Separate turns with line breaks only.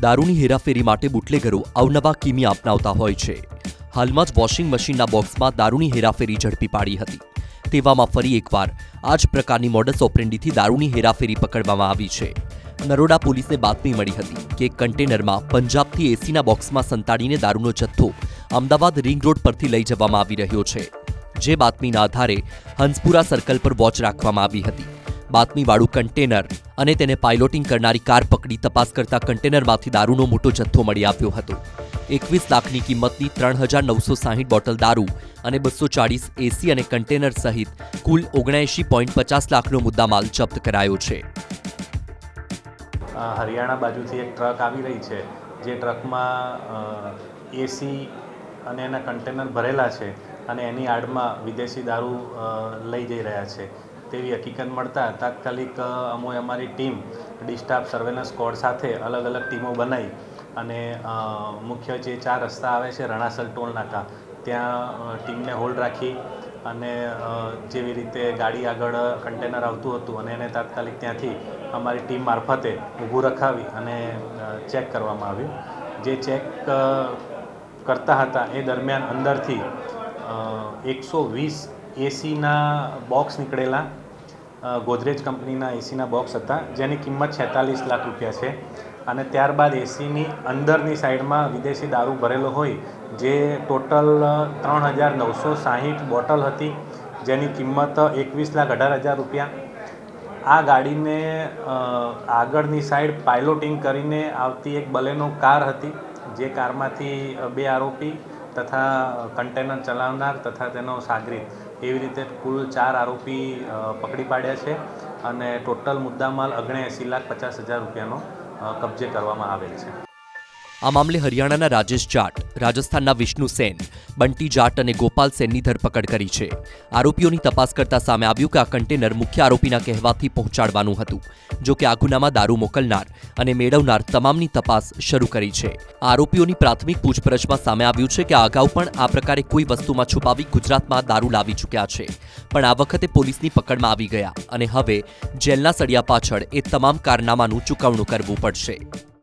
દારૂની હેરાફેરી માટે બુટલેગરો અવનવા કિમી અપનાવતા હોય છે. હાલમાં જ વોશિંગ મશીનના બોક્સમાં દારૂની હેરાફેરી ઝડપી પાડી હતી. તેવામાં ફરી એકવાર આ જ પ્રકારની મોડસ ઓપરેન્ડીથી દારૂની હેરાફેરી પકડવામાં આવી છે. નરોડા પોલીસને બાતમી મળી હતી કે એક કન્ટેનરમાં પંજાબથી એસીના બોક્સમાં સંતાડીને દારૂનો જથ્થો અમદાવાદ રિંગ રોડ પરથી લઈ જવામાં આવી રહ્યો છે. જે બાતમીના આધારે હંસપુરા સર્કલ પર વોચ રાખવામાં આવી હતી. બાતમીવાળું કન્ટેનર અને તેને પાઇલોટિંગ કરનારી કાર પકડી તપાસ કરતા કન્ટેનરમાંથી દારૂનો મોટો જથ્થો મળી આવ્યો હતો. એકવીસ લાખની કિંમતની ત્રણ હજાર નવસો સાહીઠ બોટલ દારૂ અને બસો ચાળીસ એસી અને કન્ટેનર સહિત કુલ ઓગણએંશી પોઈન્ટ પચાસ લાખનો મુદ્દામાલ જપ્ત કરાયો છે.
હરિયાણા બાજુથી એક ટ્રક આવી રહી છે. જે ટ્રકમાં એસી અને એના કન્ટેનર ભરેલા છે અને એની આડમાં વિદેશી દારૂ લઈ જઈ રહ્યા છે. તેવી હકીકત મળતા તાત્કાલિક અમે અમારી ટીમ ડિસ્ટાફ સર્વેલન્સ સ્કોડ સાથે અલગ અલગ ટીમો બનાવી અને મુખ્ય જે ચાર રસ્તા આવે છે, રણાસલ ટોલ નાકા, ત્યાં ટીમને હોલ્ડ રાખી અને જેવી રીતે ગાડી આગળ કન્ટેનર આવતું હતું અને એને તાત્કાલિક ત્યાંથી અમારી ટીમ મારફતે ઊભું રખાવી અને ચેક કરવામાં આવ્યું. જે ચેક કરતા હતા એ દરમિયાન અંદરથી એકસો વીસ એસીના બોક્સ નીકળેલા ગોદરેજ કંપનીના એસીના બોક્સ હતા, જેની કિંમત છેતાલીસ લાખ રૂપિયા છે. અને ત્યારબાદ એસીની અંદરની સાઈડમાં વિદેશી દારૂ ભરેલો હોય, જે ટોટલ ત્રણ હજાર નવસો સાહીઠ બોટલ હતી, જેની કિંમત એકવીસ લાખ અઢાર હજાર રૂપિયા. આ ગાડીને આગળની સાઈડ પાયલોટિંગ કરીને આવતી એક બલેનો કાર હતી, જે કારમાંથી બે આરોપી તથા કન્ટેનર ચલાવનાર તથા તેનો સાગરીત. એવી રીતે કુલ ચાર આરોપી પકડી પાડ્યા છે અને ટોટલ મુદ્દામાલ ઓગણએંસી લાખ પચાસ હજાર રૂપિયાનો કબજે કરવામાં આવેલ છે.
આ મામલે હરિયાણાના રાજેશ જાટ, રાજસ્થાનના વિષ્ણુ સેન, બંટી જાટ અને ગોપાલ સેનની ધરપકડ કરી છે. આરોપીઓની તપાસ કરતા સામે આવ્યું કે આ કન્ટેનર મુખ્ય આરોપીના કહેવાથી પહોંચાડવાનું હતું, જો કે આ ગુનામાં દારૂ મોકલનાર અને મેળવનાર તમામની તપાસ શરૂ કરી છે. આરોપીઓની પ્રાથમિક પૂછપરછમાં સામે આવ્યું છે કે અગાઉ પણ આ પ્રકારે કોઈ વસ્તુમાં છુપાવી ગુજરાતમાં દારૂ લાવી ચૂક્યા છે, પણ આ વખતે પોલીસની પકડમાં આવી ગયા અને હવે જેલના સળિયા પાછળ એ તમામ કારનામાનું ચૂકવણું કરવું પડશે.